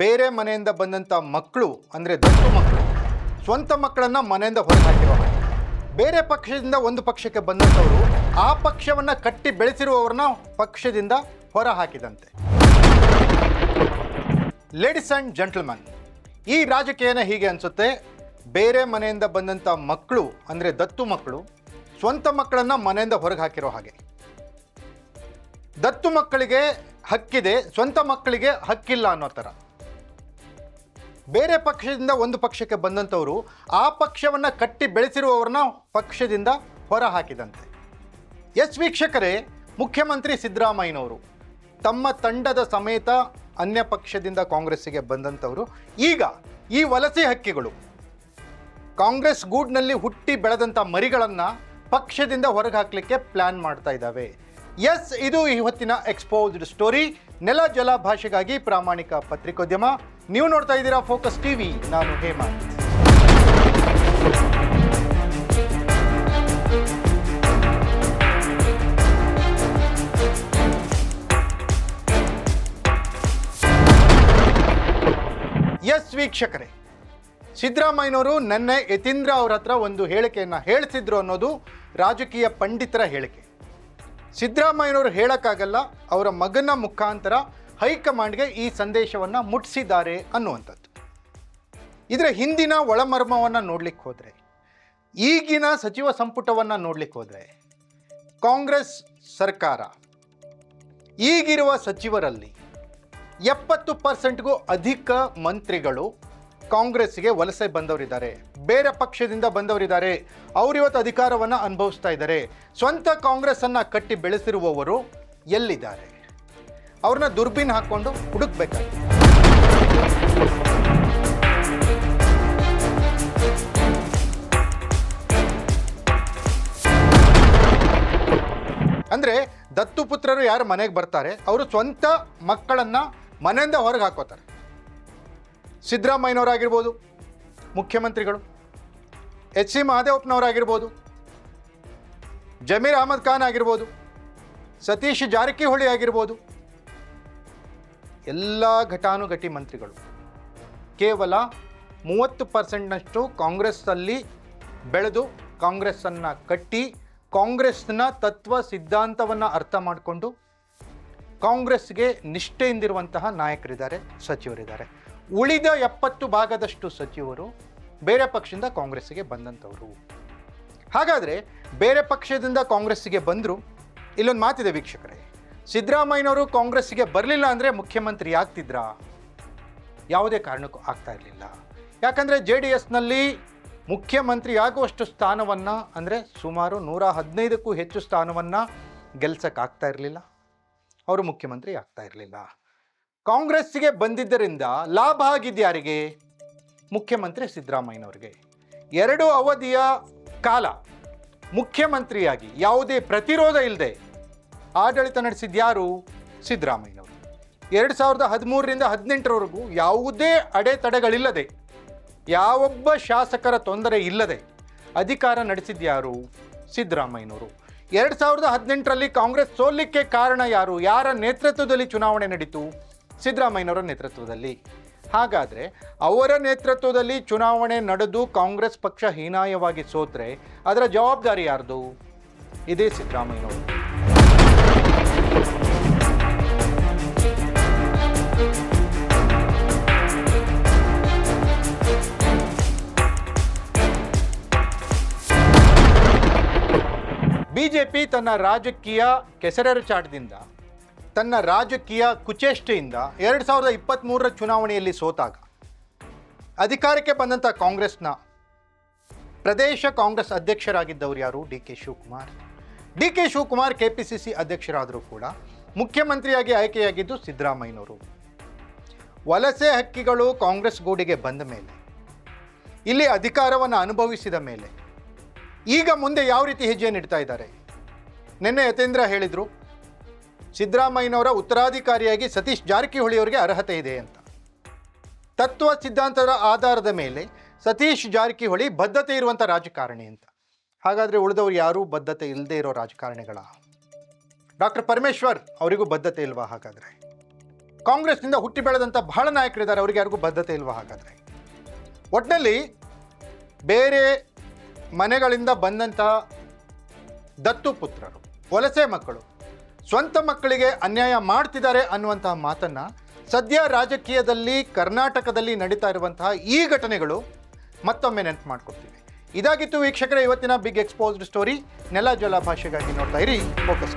ಬೇರೆ ಮನೆಯಿಂದ ಬಂದಂಥ ಮಕ್ಕಳು, ಅಂದರೆ ದತ್ತು ಮಕ್ಕಳು, ಸ್ವಂತ ಮಕ್ಕಳನ್ನು ಮನೆಯಿಂದ ಹೊರಗೆ ಹಾಕಿರೋ ಹಾಗೆ. ಬೇರೆ ಪಕ್ಷದಿಂದ ಒಂದು ಪಕ್ಷಕ್ಕೆ ಬಂದಂಥವರು ಆ ಪಕ್ಷವನ್ನು ಕಟ್ಟಿ ಬೆಳೆಸಿರುವವ್ರನ್ನ ಪಕ್ಷದಿಂದ ಹೊರ ಹಾಕಿದಂತೆ ಲೇಡೀಸ್ ಆ್ಯಂಡ್ ಜೆಂಟಲ್ಮನ್ ಈ ರಾಜಕೀಯನ ಹೀಗೆ ಅನಿಸುತ್ತೆ. ಬೇರೆ ಮನೆಯಿಂದ ಬಂದಂಥ ಮಕ್ಕಳು, ಅಂದರೆ ದತ್ತು ಮಕ್ಕಳು, ಸ್ವಂತ ಮಕ್ಕಳನ್ನು ಮನೆಯಿಂದ ಹೊರಗೆ ಹಾಕಿರೋ ಹಾಗೆ. ದತ್ತು ಮಕ್ಕಳಿಗೆ ಹಕ್ಕಿದೆ, ಸ್ವಂತ ಮಕ್ಕಳಿಗೆ ಹಕ್ಕಿಲ್ಲ ಅನ್ನೋ ಥರ ಬೇರೆ ಪಕ್ಷದಿಂದ ಒಂದು ಪಕ್ಷಕ್ಕೆ ಬಂದಂಥವರು ಆ ಪಕ್ಷವನ್ನು ಕಟ್ಟಿ ಬೆಳೆಸಿರುವವರನ್ನ ಪಕ್ಷದಿಂದ ಹೊರ ಹಾಕಿದಂತೆ. ಎಸ್ ವೀಕ್ಷಕರೇ, ಮುಖ್ಯಮಂತ್ರಿ ಸಿದ್ದರಾಮಯ್ಯನವರು ತಮ್ಮ ತಂಡದ ಸಮೇತ ಅನ್ಯ ಪಕ್ಷದಿಂದ ಕಾಂಗ್ರೆಸ್ಸಿಗೆ ಬಂದಂಥವರು. ಈಗ ಈ ವಲಸೆ ಹಕ್ಕಿಗಳು ಕಾಂಗ್ರೆಸ್ ಗೂಡ್ನಲ್ಲಿ ಹುಟ್ಟಿ ಬೆಳೆದಂಥ ಮರಿಗಳನ್ನು ಪಕ್ಷದಿಂದ ಹೊರಗೆ ಹಾಕಲಿಕ್ಕೆ ಪ್ಲ್ಯಾನ್ ಮಾಡ್ತಾ ಇದ್ದಾವೆ. ಎಸ್, ಇದು ಇವತ್ತಿನ ಎಕ್ಸ್ಪೋಸ್ಡ್ ಸ್ಟೋರಿ ನೆಲ ಜಲ ಭಾಷೆಗಾಗಿ ಪ್ರಾಮಾಣಿಕ ಪತ್ರಿಕೋದ್ಯಮ. ನೀವು ನೋಡ್ತಾ ಇದ್ದೀರಾ ಫೋಕಸ್ ಟಿವಿ ನಾನು ಹೇಮಂತ್ ಎಸ್ ವೀಕ್ಷಕರೇ. ಸಿದ್ದರಾಮಯ್ಯನವರು ನೆನ್ನೆ ಯತೀಂದ್ರ ಅವ್ರ ಹತ್ರ ಒಂದು ಹೇಳಿಕೆಯನ್ನು ಹೇಳಿಸಿದ್ರು ಅನ್ನೋದು ರಾಜಕೀಯ ಪಂಡಿತರ ಹೇಳಿಕೆ. ಸಿದ್ದರಾಮಯ್ಯನವರು ಹೇಳೋಕ್ಕಾಗಲ್ಲ, ಅವರ ಮಗನ ಮುಖಾಂತರ ಹೈಕಮಾಂಡ್ಗೆ ಈ ಸಂದೇಶವನ್ನು ಮುಟ್ಟಿಸಿದ್ದಾರೆ ಅನ್ನುವಂಥದ್ದು. ಇದರ ಹಿಂದಿನ ಒಳಮರ್ಮವನ್ನು ನೋಡ್ಲಿಕ್ಕೆ ಹೋದರೆ, ಈಗಿನ ಸಚಿವ ಸಂಪುಟವನ್ನು ನೋಡ್ಲಿಕ್ಕೆ ಹೋದರೆ, ಕಾಂಗ್ರೆಸ್ ಸರ್ಕಾರ ಈಗಿರುವ ಸಚಿವರಲ್ಲಿ ಎಪ್ಪತ್ತು ಪರ್ಸೆಂಟ್ಗೂ ಅಧಿಕ ಮಂತ್ರಿಗಳು ಕಾಂಗ್ರೆಸ್ಗೆ ವಲಸೆ ಬಂದವರಿದ್ದಾರೆ. ಬೇರೆ ಪಕ್ಷದಿಂದ ಬಂದವರಿದ್ದಾರೆ. ಅವರಿವತ್ತು ಅಧಿಕಾರವನ್ನು ಅನುಭವಿಸ್ತಾ ಇದ್ದಾರೆ. ಸ್ವಂತ ಕಾಂಗ್ರೆಸ್ಸನ್ನು ಕಟ್ಟಿ ಬೆಳೆಸಿರುವವರು ಎಲ್ಲಿದ್ದಾರೆ? ಅವ್ರನ್ನ ದುರ್ಬೀನ್ ಹಾಕ್ಕೊಂಡು ಹುಡುಕ್ಬೇಕಾಗಿತ್ತು ಅಂದರೆ ದತ್ತು ಪುತ್ರರು ಯಾರು ಮನೆಗೆ ಬರ್ತಾರೆ, ಅವರು ಸ್ವಂತ ಮಕ್ಕಳನ್ನು ಮನೆಯಿಂದ ಹೊರಗೆ ಹಾಕೋತಾರೆ. ಸಿದ್ದರಾಮಯ್ಯನವರಾಗಿರ್ಬೋದು, ಮುಖ್ಯಮಂತ್ರಿಗಳು, ಎಚ್ ಸಿ ಮಹದೇವಪ್ಪನವರಾಗಿರ್ಬೋದು, ಜಮೀರ್ ಅಹಮದ್ ಖಾನ್ ಆಗಿರ್ಬೋದು, ಸತೀಶ್ ಜಾರಕಿಹೊಳಿ ಆಗಿರ್ಬೋದು ಎಲ್ಲ ಘಟಾನುಘಟಿ ಮಂತ್ರಿಗಳು. ಕೇವಲ ಮೂವತ್ತು ಪರ್ಸೆಂಟ್ನಷ್ಟು ಕಾಂಗ್ರೆಸ್ಸಲ್ಲಿ ಬೆಳೆದು ಕಾಂಗ್ರೆಸ್ಸನ್ನು ಕಟ್ಟಿ ಕಾಂಗ್ರೆಸ್ನ ತತ್ವ ಸಿದ್ಧಾಂತವನ್ನು ಅರ್ಥ ಮಾಡಿಕೊಂಡು ಕಾಂಗ್ರೆಸ್ಗೆ ನಿಷ್ಠೆಯಿಂದಿರುವಂತಹ ನಾಯಕರಿದ್ದಾರೆ, ಸಚಿವರಿದ್ದಾರೆ. ಉಳಿದ ಎಪ್ಪತ್ತು ಭಾಗದಷ್ಟು ಸಚಿವರು ಬೇರೆ ಪಕ್ಷದಿಂದ ಕಾಂಗ್ರೆಸ್ಸಿಗೆ ಬಂದಂಥವರು. ಹಾಗಾದರೆ ಬೇರೆ ಪಕ್ಷದಿಂದ ಕಾಂಗ್ರೆಸ್ಸಿಗೆ ಬಂದರು, ಇಲ್ಲೊಂದು ಮಾತಿದೆ ವೀಕ್ಷಕರೇ. ಸಿದ್ದರಾಮಯ್ಯನವರು ಕಾಂಗ್ರೆಸ್ಸಿಗೆ ಬರಲಿಲ್ಲ ಅಂದರೆ ಮುಖ್ಯಮಂತ್ರಿ ಆಗ್ತಿದ್ರಾ? ಯಾವುದೇ ಕಾರಣಕ್ಕೂ ಆಗ್ತಾ ಇರಲಿಲ್ಲ. ಯಾಕಂದರೆ ಜೆ ಡಿ ಎಸ್ನಲ್ಲಿ ಮುಖ್ಯಮಂತ್ರಿ ಆಗುವಷ್ಟು ಸ್ಥಾನವನ್ನು ಅಂದರೆ ಸುಮಾರು ನೂರ ಹದಿನೈದಕ್ಕೂ ಹೆಚ್ಚು ಸ್ಥಾನವನ್ನು ಗೆಲ್ಸೋಕ್ಕಾಗ್ತಾ ಇರಲಿಲ್ಲ. ಅವರು ಮುಖ್ಯಮಂತ್ರಿ ಆಗ್ತಾ ಇರಲಿಲ್ಲ. ಕಾಂಗ್ರೆಸ್ಸಿಗೆ ಬಂದಿದ್ದರಿಂದ ಲಾಭ ಆಗಿದ್ಯಾರಿಗೆ ಮುಖ್ಯಮಂತ್ರಿ ಸಿದ್ದರಾಮಯ್ಯನವ್ರಿಗೆ. ಎರಡು ಅವಧಿಯ ಕಾಲ ಮುಖ್ಯಮಂತ್ರಿಯಾಗಿ ಯಾವುದೇ ಪ್ರತಿರೋಧ ಇಲ್ಲದೆ ಆಡಳಿತ ನಡೆಸಿದ್ಯಾರು ಸಿದ್ದರಾಮಯ್ಯನವರು. ಎರಡು ಸಾವಿರದ ಹದಿಮೂರರಿಂದ ಹದಿನೆಂಟರವರೆಗೂ ಯಾವುದೇ ಅಡೆತಡೆಗಳಿಲ್ಲದೆ, ಯಾವೊಬ್ಬ ಶಾಸಕರ ತೊಂದರೆ ಇಲ್ಲದೆ ಅಧಿಕಾರ ನಡೆಸಿದ್ಯಾರು ಸಿದ್ದರಾಮಯ್ಯನವರು. ಎರಡು ಸಾವಿರದ ಹದಿನೆಂಟರಲ್ಲಿ ಕಾಂಗ್ರೆಸ್ ಸೋಲಿಕ್ಕೆ ಕಾರಣ ಯಾರು? ಯಾರ ನೇತೃತ್ವದಲ್ಲಿ ಚುನಾವಣೆ ನಡೀತು? ಸಿದ್ದರಾಮಯ್ಯನವರ ನೇತೃತ್ವದಲ್ಲಿ. ಹಾಗಾದರೆ ಅವರ ನೇತೃತ್ವದಲ್ಲಿ ಚುನಾವಣೆ ನಡೆದು ಕಾಂಗ್ರೆಸ್ ಪಕ್ಷ ಹೀನಾಯವಾಗಿ ಸೋತ್ರೆ ಅದರ ಜವಾಬ್ದಾರಿ ಯಾರ್ದು? ಇದೇ ಸಿದ್ದರಾಮಯ್ಯನವರು. ಬಿಜೆಪಿ ತನ್ನ ರಾಜಕೀಯ ಕೆಸರೆರಚಾಟದಿಂದ ತನ್ನ ರಾಜಕೀಯ ಕುಚೇಷ್ಟೆಯಿಂದ ಎರಡು ಸಾವಿರದ ಇಪ್ಪತ್ತ್ಮೂರರ ಚುನಾವಣೆಯಲ್ಲಿ ಸೋತಾಗ. ಅಧಿಕಾರಕ್ಕೆ ಬಂದಂಥ ಕಾಂಗ್ರೆಸ್ನ ಪ್ರದೇಶ ಕಾಂಗ್ರೆಸ್ ಅಧ್ಯಕ್ಷರಾಗಿದ್ದವರು ಯಾರು? D K Shivakumar. D K Shivakumar K P C C ಅಧ್ಯಕ್ಷರಾದರೂ ಕೂಡ ಮುಖ್ಯಮಂತ್ರಿಯಾಗಿ ಆಯ್ಕೆಯಾಗಿದ್ದು ಸಿದ್ದರಾಮಯ್ಯನವರು. ವಲಸೆ ಹಕ್ಕಿಗಳು ಕಾಂಗ್ರೆಸ್ ಗೂಡಿಗೆ ಬಂದ ಮೇಲೆ, ಇಲ್ಲಿ ಅಧಿಕಾರವನ್ನು ಅನುಭವಿಸಿದ ಮೇಲೆ, ಈಗ ಮುಂದೆ ಯಾವ ರೀತಿ ಹೆಜ್ಜೆಯನ್ನು ಇಡ್ತಾ ಇದ್ದಾರೆ? ನಿನ್ನೆ ಯತೇಂದ್ರ ಹೇಳಿದರು, ಸಿದ್ದರಾಮಯ್ಯನವರ ಉತ್ತರಾಧಿಕಾರಿಯಾಗಿ ಸತೀಶ್ ಜಾರಕಿಹೊಳಿ ಅವರಿಗೆ ಅರ್ಹತೆ ಇದೆ ಅಂತ. ತತ್ವ ಸಿದ್ಧಾಂತದ ಆಧಾರದ ಮೇಲೆ ಸತೀಶ್ ಜಾರಕಿಹೊಳಿ ಬದ್ಧತೆ ಇರುವಂಥ ರಾಜಕಾರಣಿ ಅಂತ. ಹಾಗಾದರೆ ಉಳಿದವರು ಯಾರೂ ಬದ್ಧತೆ ಇಲ್ಲದೆ ಇರೋ ರಾಜಕಾರಣಿಗಳ? ಡಾಕ್ಟರ್ ಪರಮೇಶ್ವರ್ ಅವರಿಗೂ ಬದ್ಧತೆ ಇಲ್ವಾ ಹಾಗಾದರೆ? ಕಾಂಗ್ರೆಸ್ನಿಂದ ಹುಟ್ಟಿ ಬೆಳೆದಂಥ ಬಹಳ ನಾಯಕರಿದ್ದಾರೆ, ಅವರಿಗೆ ಯಾರಿಗೂ ಬದ್ಧತೆ ಇಲ್ವಾ ಹಾಗಾದರೆ? ಒಟ್ಟಿನಲ್ಲಿ ಬೇರೆ ಮನೆಗಳಿಂದ ಬಂದಂತಹ ದತ್ತು ಪುತ್ರರು, ವಲಸೆ ಮಕ್ಕಳು, ಸ್ವಂತ ಮಕ್ಕಳಿಗೆ ಅನ್ಯಾಯ ಮಾಡ್ತಿದ್ದಾರೆ ಅನ್ನುವಂತಹ ಮಾತನ್ನು ಸದ್ಯ ರಾಜಕೀಯದಲ್ಲಿ ಕರ್ನಾಟಕದಲ್ಲಿ ನಡೀತಾ ಇರುವಂತಹ ಈ ಘಟನೆಗಳು ಮತ್ತೊಮ್ಮೆ ನೆನಪು ಮಾಡ್ಕೊಡ್ತೀವಿ. ಇದಾಗಿತ್ತು ವೀಕ್ಷಕರ ಇವತ್ತಿನ ಬಿಗ್ ಎಕ್ಸ್ಪೋಸ್ಡ್ ಸ್ಟೋರಿ ನೆಲ ಜಲ ಭಾಷೆಗಾಗಿ ನೋಡ್ತಾ ಇರಿ ಫೋಕಸ್